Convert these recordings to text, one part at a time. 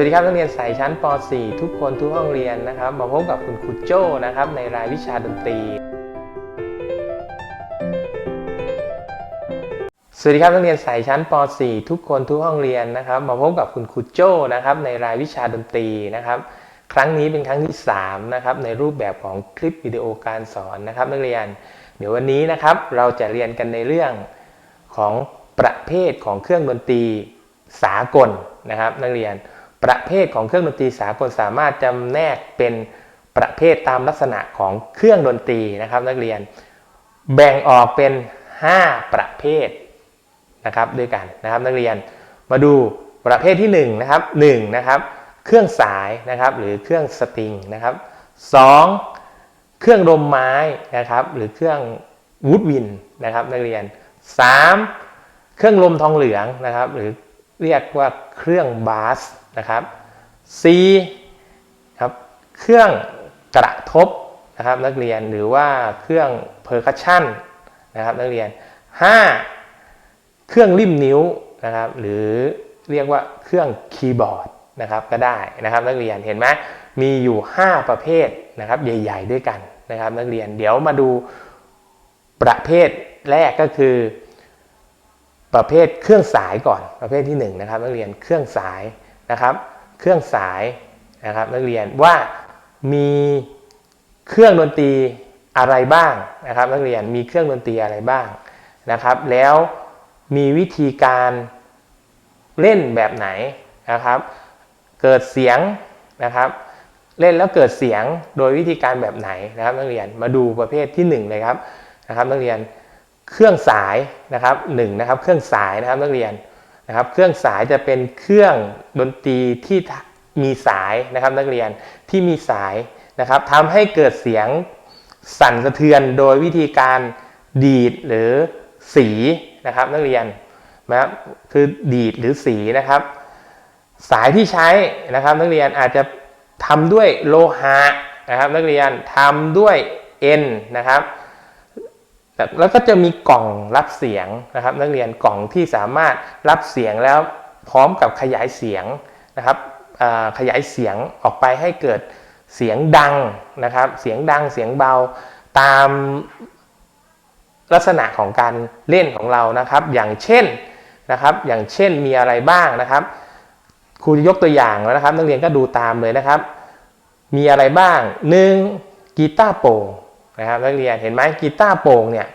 วัสดีครับนักเรียนสายชั้นป .4 ทุกคนทุกห้องเรียนนะครับ มาพบกับคุณครูโจ้นะครับ ในรายวิชาดนตรี สวัสดีครับนักเรียนสายชั้นป .4 ทุกคนทุกห้องเรียนนะครับ มาพบกับคุณครูโจ้นะครับ ในรายวิชาดนตรีนะครับ ครั้งนี้เป็นครั้งที่3นะครับในรูปแบบของคลิปวิดีโอการสอนนะครับ นักเรียน เดี๋ยววันนี้นะครับ เราจะเรียนกันในเรื่องของประเภทของเครื่องดนตรีสากลนะครับ นักเรียน ประเภทของเครื่องดนตรีสากลสามารถจำแนกเป็นประเภทตามลักษณะของเครื่องดนตรีนะครับ นักเรียนแบ่งออกเป็น 5 ประเภทนะครับด้วยกันนะครับนักเรียนมาดูประเภทที่1นะครับ1นะครับเครื่องสายนะครับหรือเครื่องสตริงนะครับ 2. เครื่องลมไม้นะครับหรือเครื่องวูดวินนะครับนักเรียน 3. เครื่องลมทองเหลืองนะครับหรือ เรียกว่าเครื่องบาสนะครับ C ครับเครื่องกระทบนะครับนักเรียนหรือว่าเครื่องเพอร์คัชชันนะครับนักเรียน 5. เครื่องริมนิ้วนะครับหรือเรียกว่าเครื่องคีย์บอร์ดนะครับก็ได้นะครับนักเรียนเห็นไหมมีอยู่ 5 ประเภทนะครับใหญ่ ๆ ด้วยกันนะครับนักเรียนเดี๋ยวมาดูประเภทแรกก็คือ ประเภทเครื่องสายก่อนประเภทที่1นะครับนักเรียนเครื่องสายนะครับ เครื่องสายนะครับนักเรียนว่ามีเครื่องดนตรีอะไรบ้างนะครับ นักเรียนมีเครื่องดนตรีอะไรบ้างนะครับ แล้วมีวิธีการเล่นแบบไหนนะครับ เกิดเสียงนะครับ เล่นแล้วเกิดเสียงโดยวิธีการแบบไหนนะครับ นักเรียนมาดูประเภทที่1เลยครับนะครับ นักเรียน เครื่องสายนะครับหนึ่งนะครับ เครื่องสายนะครับนักเรียนนะครับ เครื่องสายจะเป็นเครื่องดนตรีที่มีสายนะครับนักเรียนที่มีสายนะครับทำให้เกิดเสียงสั่นสะเทือนโดยวิธีการดีดหรือสีนะครับ นักเรียนนะครับคือดีดหรือสีนะครับ สายที่ใช้นะครับ นักเรียนอาจจะทำด้วยโลหะนะครับ นักเรียนทำด้วยเอ็นนะครับ แล้วก็จะมีกล่องรับเสียงนะครับ นักเรียนกล่องที่สามารถรับเสียงแล้วพร้อมกับขยายเสียงนะครับขยายเสียงออกไปให้เกิดเสียงดังนะครับ เสียงดังเสียงเบาตามลักษณะของการเล่นของเรานะครับ อย่างเช่นนะครับ อย่างเช่นมีอะไรบ้างนะครับครูจะยกตัวอย่างแล้วนะครับ นักเรียนก็ดูตามเลยนะครับ มีอะไรบ้างหนึ่งกีตาร์โปร่ง นะครับนักเรียนเห็นไหมกีตาร์โปร่งเนี่ย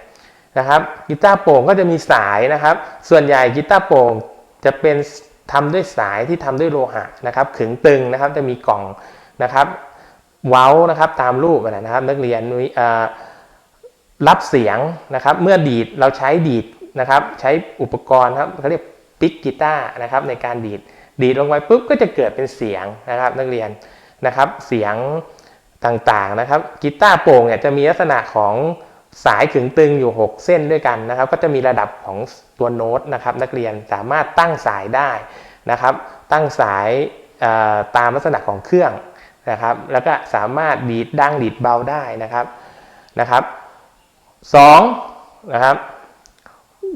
นะครับกีตาร์โปร่งก็จะมีสายนะครับ ส่วนใหญ่กีตาร์โปร่งจะเป็นทำด้วยสายที่ทำด้วยโลหะนะครับขึงตึงนะครับจะมีกล่องนะครับเว้านะครับตามรูปนะครับ นักเรียนรับเสียงนะครับเมื่อดีดเราใช้ดีดนะครับ ใช้อุปกรณ์ครับเขาเรียกปิกกีตาร์นะครับในการดีดดีดลงไปปุ๊บก็จะเกิดเป็นเสียงนะครับ นักเรียนนะครับเสียง ต่างๆนะครับกีตาร์โปร่งเนี่ยจะมีลักษณะของสายขึงตึงอยู่ 6 เส้นด้วยกันนะครับ ก็จะมีระดับของตัวโน้ตนะครับนักเรียนสามารถตั้งสายได้นะครับ ตั้งสายตามลักษณะของเครื่องนะครับ แล้วก็สามารถดีดดังดีดเบาได้นะครับนะครับสองนะครับ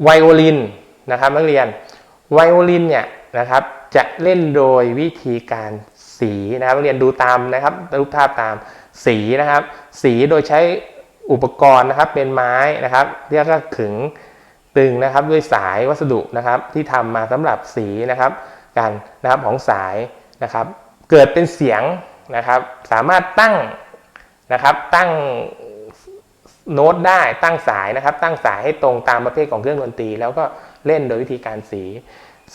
ไวโอลินนะครับนักเรียนไวโอลินเนี่ย นะครับ จะเล่นโดยวิธีการสีนะครับเรียนดูตามนะครับรูปภาพตามสีนะครับ สีโดยใช้อุปกรณ์นะครับเป็นไม้นะครับ เรียกว่าขึงตึงนะครับด้วยสายวัสดุนะครับ ที่ทำมาสำหรับสีนะครับ กันนะครับของสายนะครับ เกิดเป็นเสียงนะครับ สามารถตั้งนะครับตั้งโน้ตได้ตั้งสายนะครับ ตั้งสายให้ตรงตามประเภทของเครื่องดนตรี แล้วก็เล่นโดยวิธีการสี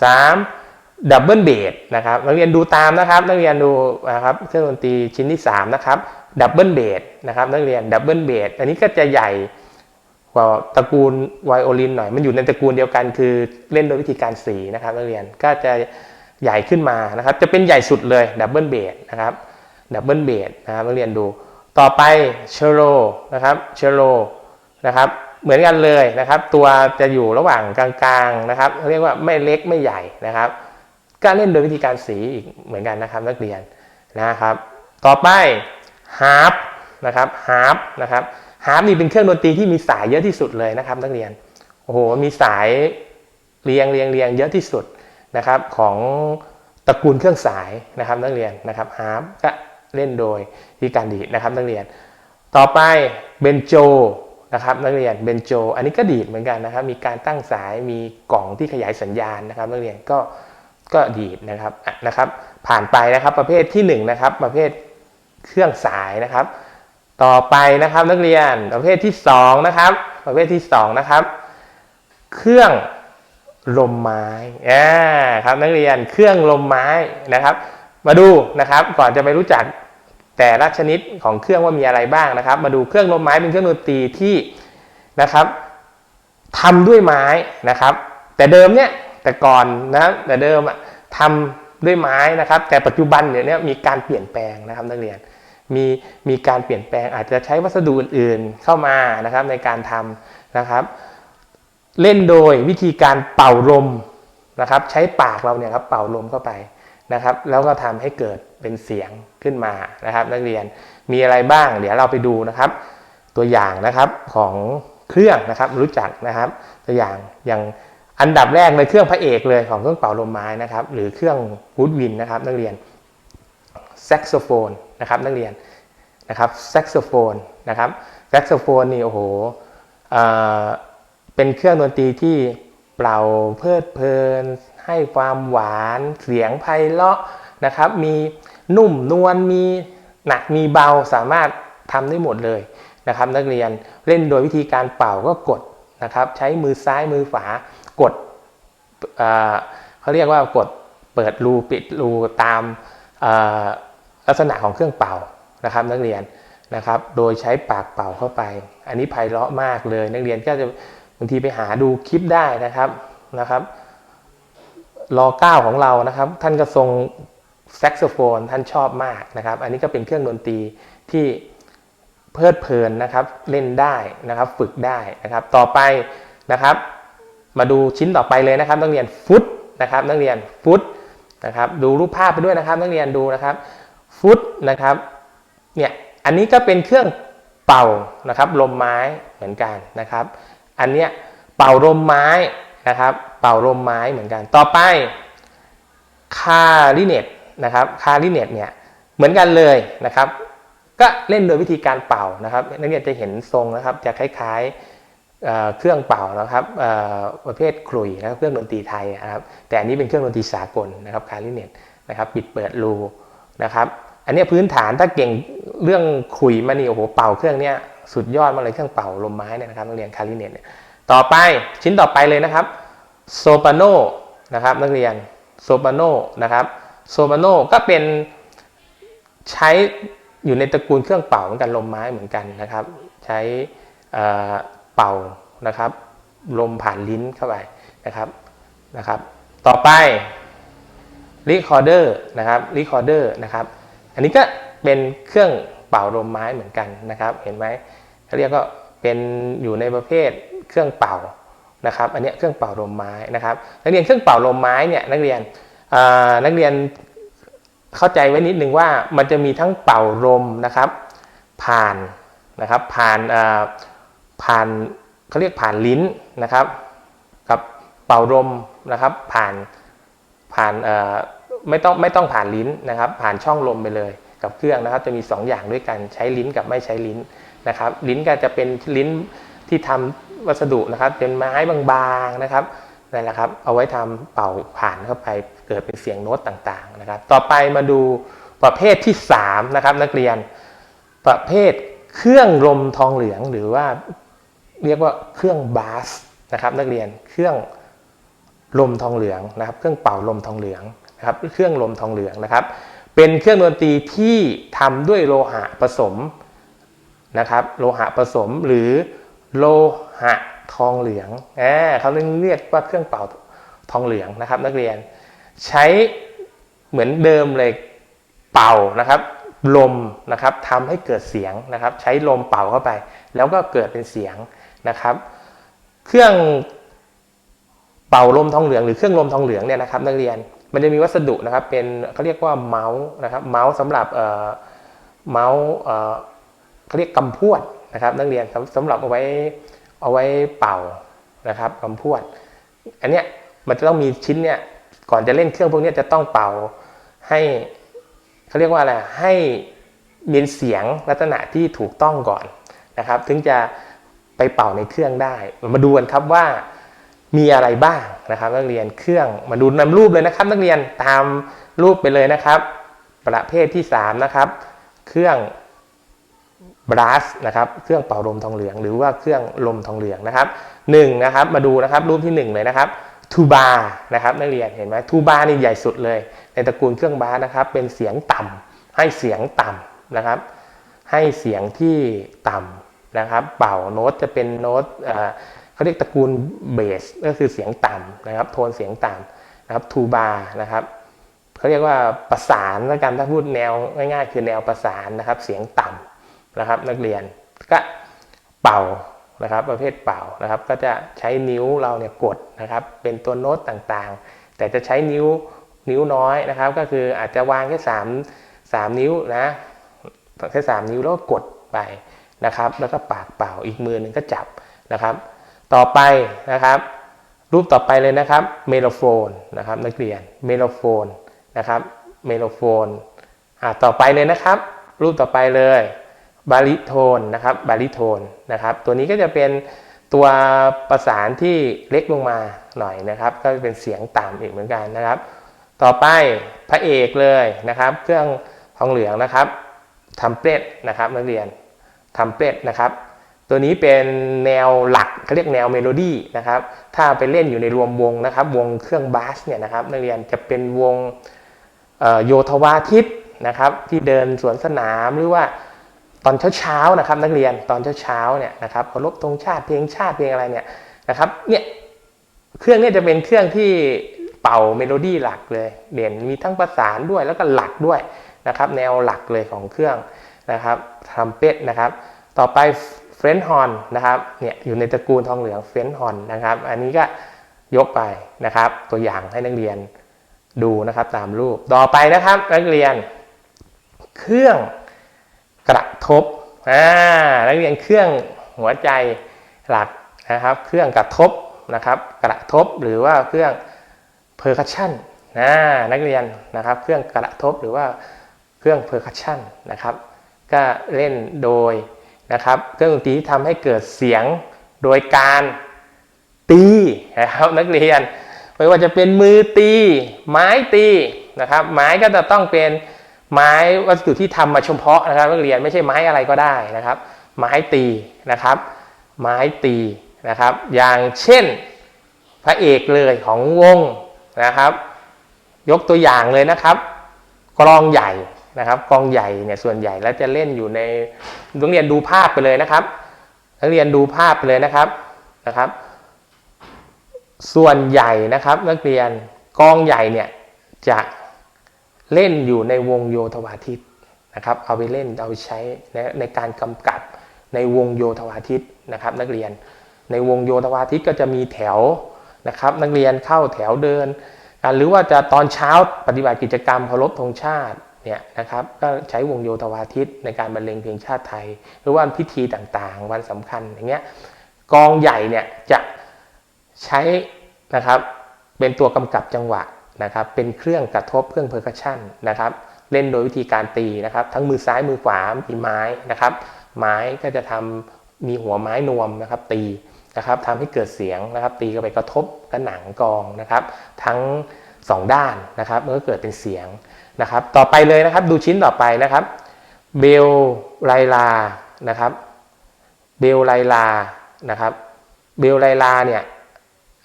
3. ดับเบิลเบสนะครับนักเรียนดูตามนะครับนักเรียนดูนะครับเครื่องดนตรีชิ้นที่ 3 นะครับดับเบิลเบสนะครับนักเรียนดับเบิลเบสอันนี้ก็จะใหญ่กว่าตระกูลไวโอลินหน่อย มันอยู่ในตระกูลเดียวกันคือเล่นโดยวิธีการสีนะครับนักเรียนก็จะใหญ่ขึ้นมานะครับ จะเป็นใหญ่สุดเลยดับเบิลเบสนะครับดับเบิลเบสนะครับนักเรียนดู ต่อไปเชโรนะครับเชโรนะครับ เหมือนกันเลยนะครับ ตัวจะอยู่ระหว่างกลางๆนะครับเรียกว่าไม่เล็กไม่ใหญ่นะครับก็เล่นโดยวิธีการสีอีกเหมือนกันนะครับนักเรียนนะครับ ต่อไปฮาร์ปนะครับฮาร์ปนะครับฮาร์ปนี่เป็นเครื่องดนตรีที่มีสายเยอะที่สุดเลยนะครับ นักเรียนโอ้โหมีสายเรียงเรียงเรียงเยอะที่สุดนะครับของตระกูลเครื่องสายนะครับนักเรียนนะครับฮาร์ปก็เล่นโดยวิธีการดีดนะครับนักเรียน ต่อไปเบนโจ นะครับนักเรียนเบนโจ อันนี้ก็ดีดเหมือนกันนะครับ มีการตั้งสายมีกล่องที่ขยายสัญญาณนะครับ นักเรียนก็ก็ดีดนะครับนะครับ ผ่านไปนะครับประเภทที่1นะครับประเภทเครื่องสายนะครับ ต่อไปนะครับนักเรียนประเภทที่2นะครับ ประเภทที่2นะครับ เครื่องลมไม้อ่าครับนักเรียนเครื่องลมไม้นะครับ มาดูนะครับ ก่อนจะไปรู้จัก แต่ละชนิดของเครื่องว่ามีอะไรบ้างนะครับ มาดูเครื่องลมไม้เป็นเครื่องดนตรีที่นะครับทำด้วยไม้นะครับ แต่เดิมเนี่ยแต่ก่อนนะแต่เดิมอะทำด้วยไม้นะครับ แต่ปัจจุบันเนี่ยมีการเปลี่ยนแปลงนะครับนักเรียนมีมีการเปลี่ยนแปลงอาจจะใช้วัสดุอื่นๆเข้ามานะครับในการทำนะครับ เล่นโดยวิธีการเป่าลมนะครับ ใช้ปากเราเนี่ยครับเป่าลมเข้าไป นะครับ แล้วก็ทำให้เกิดเป็นเสียงขึ้นมานะครับ นักเรียนมีอะไรบ้าง เดี๋ยวเราไปดูนะครับ ตัวอย่างนะครับของเครื่องนะครับรู้จักนะครับ ตัวอย่างอย่างอันดับแรกเลยเครื่องพระเอกเลยของเครื่องเป่าลมไม้นะครับ หรือเครื่องวูดวินนะครับ นักเรียนแซกโซโฟนนะครับนักเรียนนะครับแซกโซโฟนนะครับแซกโซโฟนนี่โอ้โหเป็นเครื่องดนตรีที่เป่าเพลิดเพลิน ให้ความหวานเสียงไพเราะนะครับ มีนุ่มนวลมีหนักมีเบาสามารถทำได้หมดเลยนะครับ นักเรียนเล่นโดยวิธีการเป่าก็กดนะครับ ใช้มือซ้ายมือขวากดเขาเรียกว่ากดเปิดรูปิดรูตามลักษณะของเครื่องเป่านะครับ นักเรียนนะครับ โดยใช้ปากเป่าเข้าไป อันนี้ไพเราะมากเลย นักเรียนก็จะบางทีไปหาดูคลิปได้นะครับนะครับ รอเก้าของเรานะครับ ท่านก็ทรงแซกโซโฟนท่านชอบมากนะครับ อันนี้ก็เป็นเครื่องดนตรีที่เพลิดเพลินนะครับเล่นได้นะครับฝึกได้นะครับ ต่อไปนะครับ มาดูชิ้นต่อไปเลยนะครับ นักเรียนฟุตนะครับ นักเรียนฟุตนะครับ ดูรูปภาพไปด้วยนะครับ นักเรียนดูนะครับ ฟุตนะครับเนี่ยอันนี้ก็เป็นเครื่องเป่านะครับลมไม้เหมือนกันนะครับ อันเนี้ยเป่าลมไม้นะครับ เป่าลมไม้เหมือนกัน ต่อไปคาริเนตนะครับคาริเนตเนี่ยเหมือนกันเลยนะครับ ก็เล่นโดยวิธีการเป่านะครับนักเรียนจะเห็นทรงนะครับจะคล้ายๆเครื่องเป่านะครับประเภทคลุยนะครับเครื่องดนตรีไทยนะครับแต่อันนี้เป็นเครื่องดนตรีสากลนะครับคาริเนตนะครับปิดเปิดรูนะครับอันนี้พื้นฐานถ้าเก่งเรื่องขุยมานี่โอ้โหเป่าเครื่องเนี้ยสุดยอดมาเลยเครื่องเป่าลมไม้เนี่ยนะครับนักเรียนคาริเนตเนี่ยต่อไปชิ้นต่อไปเลยนะครับ โซปาโนนะครับนักเรียนโซปาโนนะครับโซปาโนก็เป็นใช้อยู่ในตระกูลเครื่องเป่าเหมือนกันลมไม้เหมือนกันนะครับ ใช้เป่านะครับ ลมผ่านลิ้นเข้าไปนะครับนะครับ ต่อไปรีคอร์เดอร์นะครับรีคอร์เดอร์นะครับ อันนี้ก็เป็นเครื่องเป่าลมไม้เหมือนกันนะครับ เห็นไหมเขาเรียกก็เป็นอยู่ในประเภทเครื่องเป่า นะครับ อันนี้เครื่องเป่าลมไม้นะครับ นักเรียนเครื่องเป่าลมไม้เนี่ยนักเรียนนักเรียนเข้าใจไว้นิดนึงว่ามันจะมีทั้งเป่าลมนะครับ ผ่านนะครับผ่านผ่านเขาเรียกผ่านลิ้นนะครับ กับเป่าลมนะครับผ่านผ่านไม่ต้องไม่ต้องผ่านลิ้นนะครับ ผ่านช่องลมไปเลยกับเครื่องนะครับ จะมี 2 อย่างด้วยกันใช้ลิ้นกับไม่ใช้ลิ้นนะครับ ลิ้นก็จะเป็นลิ้นที่ทำ วัสดุนะครับ เป็นไม้บางๆนะครับนั่นแหละครับ เอาไว้ทำเป่าผ่านเข้าไปเกิดเป็นเสียงโน้ตต่างๆนะครับ ต่อไปมาดูประเภทที่3นะครับนักเรียนประเภทเครื่องลมทองเหลืองหรือว่าเรียกว่าเครื่องบาสนะครับนักเรียนเครื่องลมทองเหลืองนะครับ เครื่องเป่าลมทองเหลืองนะครับ เครื่องลมทองเหลืองนะครับ เป็นเครื่องดนตรีที่ทำด้วยโลหะผสมนะครับ โลหะผสมหรือ โลหะทองเหลืองเขาเรียกว่าเครื่องเป่าทองเหลืองนะครับ นักเรียนใช้เหมือนเดิมเลยเป่านะครับ ลมนะครับทำให้เกิดเสียงนะครับ ใช้ลมเป่าเข้าไป แล้วก็เกิดเป็นเสียงนะครับ เครื่องเป่าลมทองเหลืองหรือเครื่องลมทองเหลืองเนี่ยนะครับ นักเรียนมันจะมีวัสดุนะครับเป็นเขาเรียกว่าเมาส์นะครับเมาส์สำหรับเมาส์เขาเรียกกำพวด นะครับนักเรียนสำหรับเอาไว้เอาไว้เป่านะครับกำพวด อันเนี้ยมันจะต้องมีชิ้นเนี่ยก่อนจะเล่นเครื่องพวกนี้จะต้องเป่าให้เขาเรียกว่าอะไรให้มีเสียงลักษณะที่ถูกต้องก่อนนะครับ ถึงจะไปเป่าในเครื่องได้ มาดูกันครับว่ามีอะไรบ้างนะครับ นักเรียนเครื่องมาดูนำรูปเลยนะครับ นักเรียนตามรูปไปเลยนะครับ ประเภทที่สามนะครับ เครื่อง บรัสนะครับเครื่องเป่าลมทองเหลือง หรือว่าเครื่องลมทองเหลืองนะครับหนึ่งนะครับมาดูนะครับรูปที่หนึ่งเลยนะครับทูบานะครับนักเรียนเห็นไหมทูบานี่ใหญ่สุดเลย ในตระกูลเครื่องบาสนะครับเป็นเสียงต่ำให้เสียงต่ำนะครับ ให้เสียงที่ต่ำนะครับ เป่าโน้ตจะเป็นโน้ตเขาเรียกตระกูลเบสก็คือเสียงต่ำนะครับ โทนเสียงต่ำนะครับทูบานะครับเขาเรียกว่าประสานแล้วกันถ้าพูดแนวง่ายๆ คือแนวประสานนะครับ เสียงต่ำ นะครับ นักเรียนก็เป่านะครับประเภทเป่านะครับ ก็จะใช้นิ้วเราเนี่ยกดนะครับ เป็นตัวโน้ตต่างๆ แต่จะใช้นิ้วนิ้วน้อยนะครับ ก็คืออาจจะวางแค่3 3นิ้วนะแค่3นิ้วแล้วก็กดไปนะครับ แล้วก็ปากเป่าอีกมือหนึ่งก็จับนะครับ ต่อไปนะครับ รูปต่อไปเลยนะครับเมโลโฟนนะครับนักเรียนเมโลโฟนนะครับเมโลโฟนอ่าต่อไปเลยนะครับ รูปต่อไปเลย บาริโทนนะครับบาริโทนนะครับตัวนี้ก็จะเป็นตัวประสานที่เล็กลงมาหน่อยนะครับ ก็เป็นเสียงต่ำอีกเหมือนกันนะครับ ต่อไปพระเอกเลยนะครับ เครื่องทองเหลืองนะครับทำเป็ดนะครับนักเรียนทำเป็ดนะครับ ตัวนี้เป็นแนวหลักเขาเรียกแนวเมโลดี้นะครับ ถ้าไปเล่นอยู่ในรวมวงนะครับ วงเครื่องบาสเนี่ยนะครับ นักเรียนจะเป็นวงโยธวาทิตนะครับ ที่เดินสวนสนามหรือว่า ตอนเช้าๆนะครับนักเรียนตอนเช้าๆเนี่ยนะครับเคารพธงชาติเพลงชาติเพลงอะไรเนี่ยนะครับเนี่ยเครื่องเนี่ยจะเป็นเครื่องที่เป่าเมโลดี้หลักเลยเด่นมีทั้งประสานด้วยแล้วก็หลักด้วยนะครับแนวหลักเลยของเครื่องนะครับทรัมเป็ตนะครับ ต่อไปเฟรนฮอนนะครับเนี่ยอยู่ในตระกูลทองเหลืองเฟรนฮอนนะครับ อันนี้ก็ยกไปนะครับ ตัวอย่างให้นักเรียนดูนะครับตามรูปต่อไปนะครับนักเรียนเครื่อง กระทบอ่านักเรียนเครื่องหัวใจหลักนะครับ เครื่องกระทบนะครับ กระทบหรือว่าเครื่องเพอร์คัชชันนะนักเรียนนะครับ เครื่องกระทบหรือว่าเครื่องเพอร์คัชชันนะครับ ก็เล่นโดยนะครับ เครื่องดนตรีที่ทำให้เกิดเสียงโดยการตีนะครับนักเรียนไม่ว่าจะเป็นมือตี ไม้ตีนะครับ ไม้ก็จะต้องเป็น ไม้วัสดุที่ทำมาเฉพาะนะครับนักเรียนไม่ใช่ไม้อะไรก็ได้นะครับ ไม้ตีนะครับ ไม้ตีนะครับ อย่างเช่นพระเอกเลยของวงนะครับ ยกตัวอย่างเลยนะครับ กลองใหญ่นะครับ กลองใหญ่เนี่ยส่วนใหญ่แล้วจะเล่นอยู่ในนักเรียนดูภาพไปเลยนะครับนักเรียนดูภาพไปเลยนะครับนะครับ ส่วนใหญ่นะครับนักเรียนกลองใหญ่เนี่ยจะ เล่นอยู่ในวงโยธวาทิตนะครับ เอาไปเล่นเอาไปใช้ในในการกำกับในวงโยธวาทิตนะครับ นักเรียนในวงโยธวาทิตก็จะมีแถวนะครับ นักเรียนเข้าแถวเดิน หรือว่าจะตอนเช้าปฏิบัติกิจกรรมเคารพธงชาติเนี่ยนะครับก็ใช้วงโยธวาทิตในการบรรเลงเพลงชาติไทย หรือว่าพิธีต่างๆ วันสำคัญอย่างเงี้ยกองใหญ่เนี่ยจะใช้นะครับเป็นตัวกำกับจังหวะ นะครับเป็นเครื่องกระทบเครื่องเพอร์คัชชันนะครับเล่นโดยวิธีการตีนะครับ ทั้งมือซ้ายมือขวามีไม้นะครับ ไม้ก็จะทำมีหัวไม้นวมนะครับ ตีนะครับทำให้เกิดเสียงนะครับ ตีเข้าไปกระทบกับหนังกองนะครับ ทั้งสองด้านนะครับมันก็เกิดเป็นเสียงนะครับ ต่อไปเลยนะครับดูชิ้นต่อไปนะครับเบลไลลานะครับเบลไลลานะครับเบลไลลาเนี่ย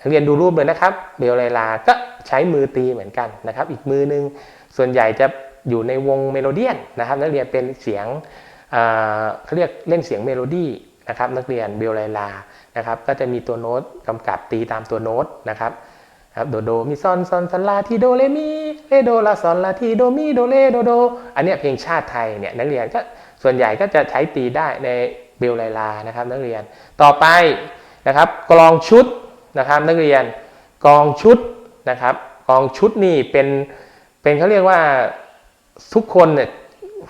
เรียนดูรูปเลยนะครับ เบลไลลาก็ใช้มือตีเหมือนกันนะครับ อีกมือหนึงส่วนใหญ่จะอยู่ในวงเมโลเดียนนะครับนักเรียนเป็นเสียงเขาเรียกเล่นเสียงเมโลดี้นะครับนักเรียนเบลไลลานะครับก็จะมีตัวโน้ตกำกับตีตามตัวโน้ตนะครับครับโดโดมีซอนซอนซันลาทีโดเรมีเรโดลาซอนลาทีโดมีโดเลโดโด อันนี้เพลงชาติไทยเนี่ยนักเรียนก็ส่วนใหญ่ก็จะใช้ตีได้ในเบลไลลานะครับนักเรียนต่อไปนะครับกลองชุด นะครับนักเรียนกองชุดนะครับกองชุดนี่เป็นเป็นเขาเรียกว่าทุกคนเนี่ย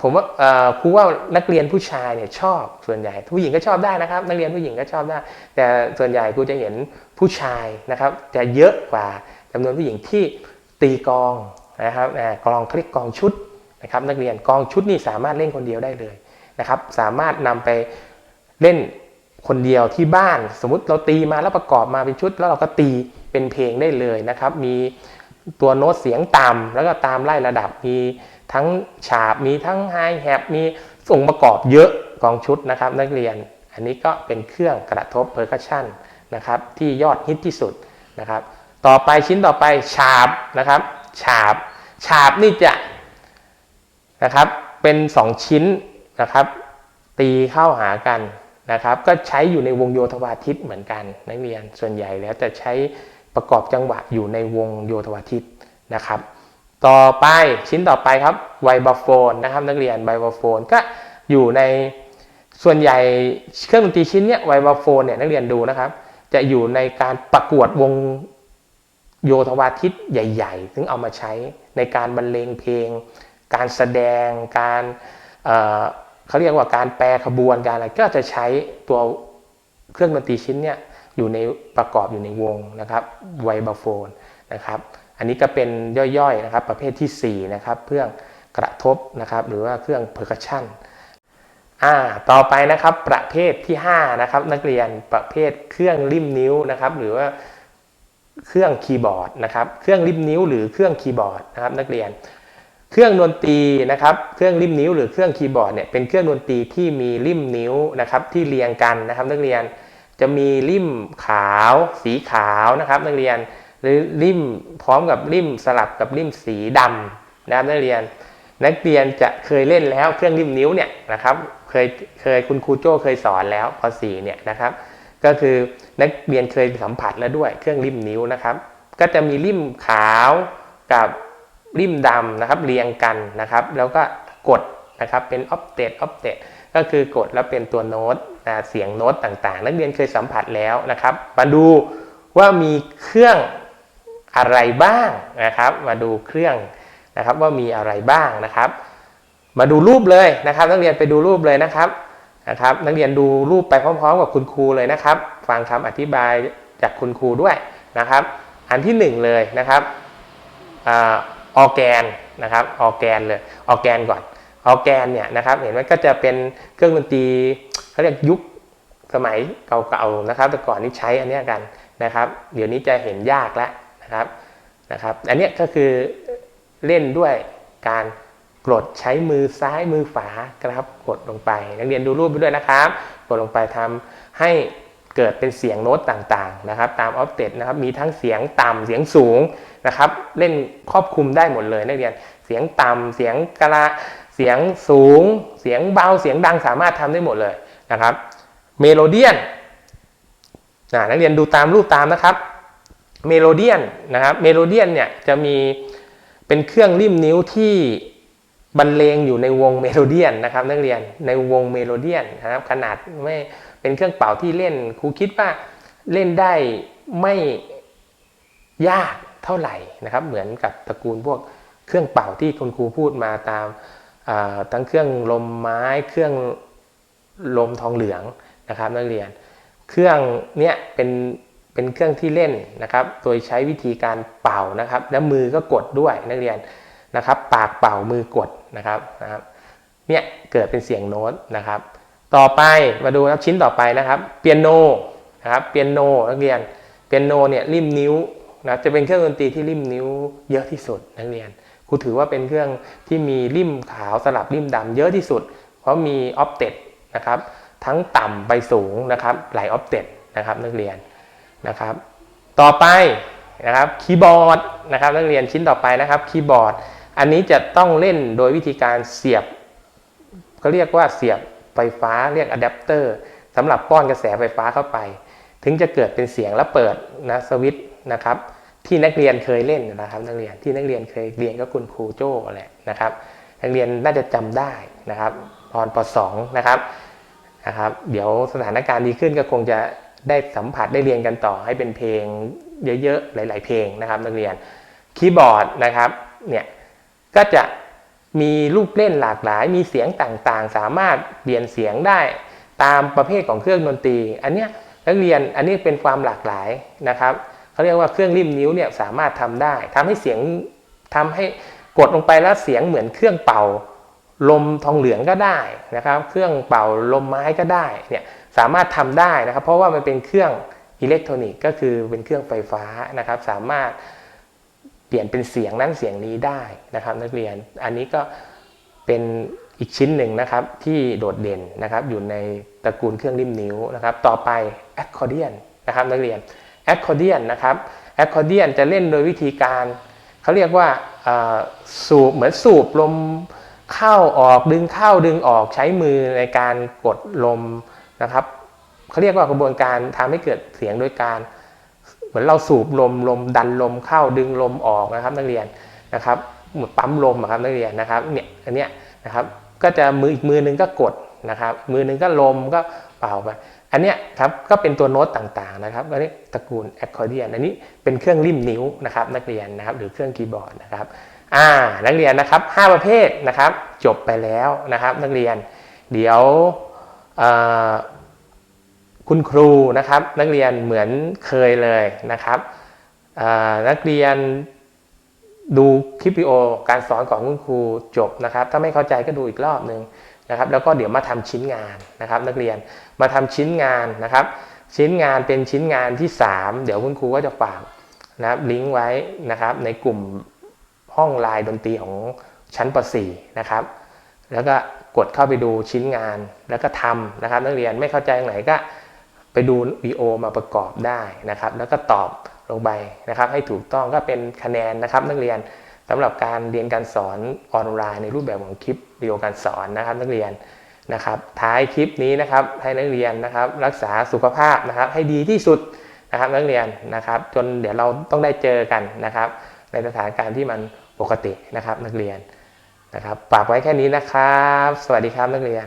ผมว่าครูว่านักเรียนผู้ชายเนี่ยชอบส่วนใหญ่ผู้หญิงก็ชอบได้นะครับ นักเรียนผู้หญิงก็ชอบได้ แต่ส่วนใหญ่ครูจะเห็นผู้ชายนะครับจะเยอะกว่าจำนวนผู้หญิงที่ตีกองนะครับกองคลิกกองชุดนะครับ นักเรียนกองชุดนี่สามารถเล่นคนเดียวได้เลยนะครับ สามารถนำไปเล่น คนเดียวที่บ้าน สมมติเราตีมาแล้วประกอบมาเป็นชุด แล้วเราก็ตีเป็นเพลงได้เลยนะครับ มีตัวโน้ตเสียงต่ำแล้วก็ตามไล่ระดับมีทั้งฉาบมีทั้งไฮแฮปมีส่งประกอบเยอะกองชุดนะครับ นักเรียน อันนี้ก็เป็นเครื่องกระทบเพอร์คัชชันนะครับที่ยอดฮิตที่สุดนะครับ ต่อไปชิ้นต่อไปฉาบนะครับฉาบฉาบนี่จะนะครับเป็น 2 ชิ้นนะครับ ตีเข้าหากัน นะครับ ก็ใช้อยู่ในวงโยธวาทิตเหมือนกันนักเรียนส่วนใหญ่แล้วจะใช้ประกอบจังหวะอยู่ในวงโยธวาทิตนะครับ ต่อไปชิ้นต่อไปครับไวบาโฟนนะครับนักเรียนไวบาโฟนก็อยู่ในส่วนใหญ่เครื่องดนตรีชิ้นเนี้ยไวบาโฟนเนี่ยนักเรียนดูนะครับ จะอยู่ในการประกวดวงโยธวาทิตใหญ่ๆ ซึ่งเอามาใช้ในการบรรเลงเพลง การแสดงการ เขาเรียกว่าการแปรขบวนการอะไรก็จะใช้ตัวเครื่องดนตรีชิ้นเนี้ยอยู่ในประกอบอยู่ในวงนะครับไวบาโฟนนะครับอันนี้ก็เป็นย่อยๆนะครับประเภทที่4นะครับเครื่องกระทบนะครับหรือว่าเครื่องเพอร์คัชชันอ่าต่อไปนะครับประเภทที่5นะครับนักเรียนประเภทเครื่องริมนิ้วนะครับหรือว่าเครื่องคีย์บอร์ดนะครับเครื่องริมนิ้วหรือเครื่องคีย์บอร์ดนะครับนักเรียน เครื่องดนตรีนะครับ เครื่องริมนิ้วหรือเครื่องคีย์บอร์ดเนี่ยเป็นเครื่องดนตรีที่มีริมนิ้วนะครับที่เรียงกันนะครับนักเรียนจะมีริมขาว สีขาวนะครับนักเรียนหรือริมพร้อมกับริมสลับกับริมสีดำนะครับนักเรียน นักเรียนจะเคยเล่นแล้วเครื่องริมนิ้วเนี่ยนะครับเคยเคยคุณครูโจ้เคยสอนแล้วป .4 เนี่ยนะครับ ก็คือนักเรียนเคยสัมผัสแล้วด้วยเครื่องริมนิ้วนะครับ ก็จะมีริมขาวกับ ริมดำนะครับเรียงกันนะครับ แล้วก็กดนะครับเป็นออฟเตดออฟเตดก็คือกดแล้วเป็นตัวโน้ตเสียงโน้ตต่างๆ นักเรียนเคยสัมผัสแล้วนะครับ มาดูว่ามีเครื่องอะไรบ้างนะครับ มาดูเครื่องนะครับว่ามีอะไรบ้างนะครับ มาดูรูปเลยนะครับ นักเรียนไปดูรูปเลยนะครับนะครับ นักเรียนดูรูปไปพร้อมๆ กับคุณครูเลยนะครับ ฟังคำอธิบายจากคุณครูด้วยนะครับ อันที่หนึ่งเลยนะครับ ออแกนนะครับออแกนเลยออแกนก่อนออแกนเนี่ยนะครับเห็นไหมก็จะเป็นเครื่องดนตรีเขาเรียกยุคสมัยเก่าๆนะครับ แต่ก่อนนี้ใช้อันนี้กันนะครับ เดี๋ยวนี้จะเห็นยากแล้วนะครับนะครับ อันนี้ก็คือเล่นด้วยการกดใช้มือซ้ายมือขวาครับกดลงไป นักเรียนดูรูปไปด้วยนะครับ กดลงไปทำให้ เกิดเป็นเสียงโน้ตต่างๆนะครับตามออฟเตนะครับมีทั้งเสียงต่ำเสียงสูงนะครับเล่นครอบคลุมได้หมดเลยนักเรียนเสียงต่ำเสียงกระเสียงสูง เสียงเบาเสียงดังสามารถทำได้หมดเลยนะครับเมโลเดียนนักเรียนดูตามรูปตามนะครับเมโลเดียนนะครับเมโลเดียนเนี่ยจะมีเป็นเครื่องริมนิ้วที่บรรเลงอยู่ในวงเมโลเดียนนะครับนักเรียนในวงเมโลเดียนนะครับขนาดไม่ เป็นเครื่องเป่าที่เล่นครูคิดว่าเล่นได้ไม่ยากเท่าไหร่นะครับ เหมือนกับตระกูลพวกเครื่องเป่าที่คุณครูพูดมาตามทั้งเครื่องลมไม้เครื่องลมทองเหลืองนะครับนักเรียน เครื่องเนี้ยเป็นเป็นเครื่องที่เล่นนะครับ โดยใช้วิธีการเป่านะครับ แล้วมือก็กดด้วยนักเรียนนะครับ ปากเป่ามือกดนะครับนะครับเนี่ยเกิดเป็นเสียงโน้ตนะครับ ต่อไปมาดูครับชิ้นต่อไปนะครับเปียโนนะครับเปียโนนักเรียนเปียโนเนี่ยริมนิ้วนะจะเป็นเครื่องดนตรีที่ริมนิ้วเยอะที่สุดนักเรียนครูถือว่าเป็นเครื่องที่มีริมขาวสลับริมดำเยอะที่สุด เพราะมีออฟเต็ดนะครับทั้งต่ำไปสูงนะครับหลายออฟเต็ดนะครับนักเรียนนะครับ ต่อไปนะครับคีย์บอร์ดนะครับนักเรียนชิ้นต่อไปนะครับคีย์บอร์ด อันนี้จะต้องเล่นโดยวิธีการเสียบเขาเรียกว่าเสียบ ไฟฟ้าเรียกอะแดปเตอร์สำหรับป้อนกระแสไฟฟ้าเข้าไป ถึงจะเกิดเป็นเสียงแล้วเปิดนะสวิตช์นะครับ ที่นักเรียนเคยเล่นนะครับ นักเรียนที่นักเรียนเคยเรียนก็คุณครูโจ้แหละนะครับ นักเรียนน่าจะจำได้นะครับ ตอนป .2 นะครับนะครับ เดี๋ยวสถานการณ์ดีขึ้นก็คงจะได้สัมผัสได้เรียนกันต่อให้เป็นเพลงเยอะๆหลาย ๆ เพลงนะครับ นักเรียนคีย์บอร์ดนะครับเนี่ยก็จะ มีลูกเล่นหลากหลาย มีเสียงต่างๆ สามารถเปลี่ยนเสียงได้ตามประเภทของเครื่องดนตรี อันเนี้ยนักเรียนอันนี้เป็นความหลากหลายนะครับเขาเรียกว่าเครื่องริมนิ้วเนี่ยสามารถทำได้ทำให้เสียงทำให้กดลงไปแล้วเสียงเหมือนเครื่องเป่า ลมทองเหลืองก็ได้นะครับ เครื่องเป่าลมไม้ก็ได้เนี่ยสามารถทำได้นะครับ เพราะว่ามันเป็นเครื่องอิเล็กทรอนิกส์ก็คือเป็นเครื่องไฟฟ้านะครับ สามารถ เปลี่ยนเป็นเสียงนั้นเสียงนี้ได้นะครับ นักเรียนอันนี้ก็เป็นอีกชิ้นหนึ่งนะครับที่โดดเด่นนะครับอยู่ในตระกูลเครื่องริมนิ้วนะครับ ต่อไปแอคคอร์เดียนนะครับนักเรียนแอคคอร์เดียนนะครับแอคคอร์เดียนจะเล่นโดยวิธีการเขาเรียกว่าสูบเหมือนสูบลมเข้าออกดึงเข้าดึงออกใช้มือในการกดลมนะครับเขาเรียกว่ากระบวนการทำให้เกิดเสียงโดยการ เหมือนเราสูบลมลมดันลมเข้าดึงลมออกนะครับนักเรียนนะครับเหมือนปั๊มลมอะครับนักเรียนนะครับเนี่ยอันเนี้ยนะครับก็จะมืออีกมือนึงก็กดนะครับ มือนึงก็ลมก็เป่าไปอันเนี้ยครับก็เป็นตัวโน้ตต่างๆนะครับอันนี้ตระกูลแอคคอร์เดียนอันนี้เป็นเครื่องริมนิ้วนะครับนักเรียนนะครับหรือเครื่องคีย์บอร์ดนะครับอ่านักเรียนนะครับห้าประเภทนะครับจบไปแล้วนะครับนักเรียนเดี๋ยว คุณครูนะครับ นักเรียนเหมือนเคยเลยนะครับนักเรียนดูคลิปวิดีโอการสอนของคุณครูจบนะครับ ถ้าไม่เข้าใจก็ดูอีกรอบหนึ่งนะครับ แล้วก็เดี๋ยวมาทำชิ้นงานนะครับ นักเรียนมาทำชิ้นงานนะครับ ชิ้นงานเป็นชิ้นงานที่ 3 เดี๋ยวคุณครูก็จะฝากนะครับลิงก์ไว้นะครับ ในกลุ่มห้องไลน์ดนตรีของชั้นป .4 นะครับ แล้วก็กดเข้าไปดูชิ้นงานแล้วก็ทำนะครับ นักเรียนไม่เข้าใจตรงไหนก็ ไปดูวีโอมาประกอบได้นะครับ แล้วก็ตอบลงไปนะครับ ให้ถูกต้องก็เป็นคะแนนนะครับ นักเรียนสำหรับการเรียนการสอนออนไลน์ในรูปแบบของคลิปวิดีโอการสอนนะครับ นักเรียนนะครับ ท้ายคลิปนี้นะครับให้นักเรียนนะครับ รักษาสุขภาพนะครับ ให้ดีที่สุดนะครับนักเรียนนะครับ จนเดี๋ยวเราต้องได้เจอกันนะครับ ในสถานการณ์ที่มันปกตินะครับนักเรียนนะครับฝากไว้แค่นี้นะครับ สวัสดีครับนักเรียน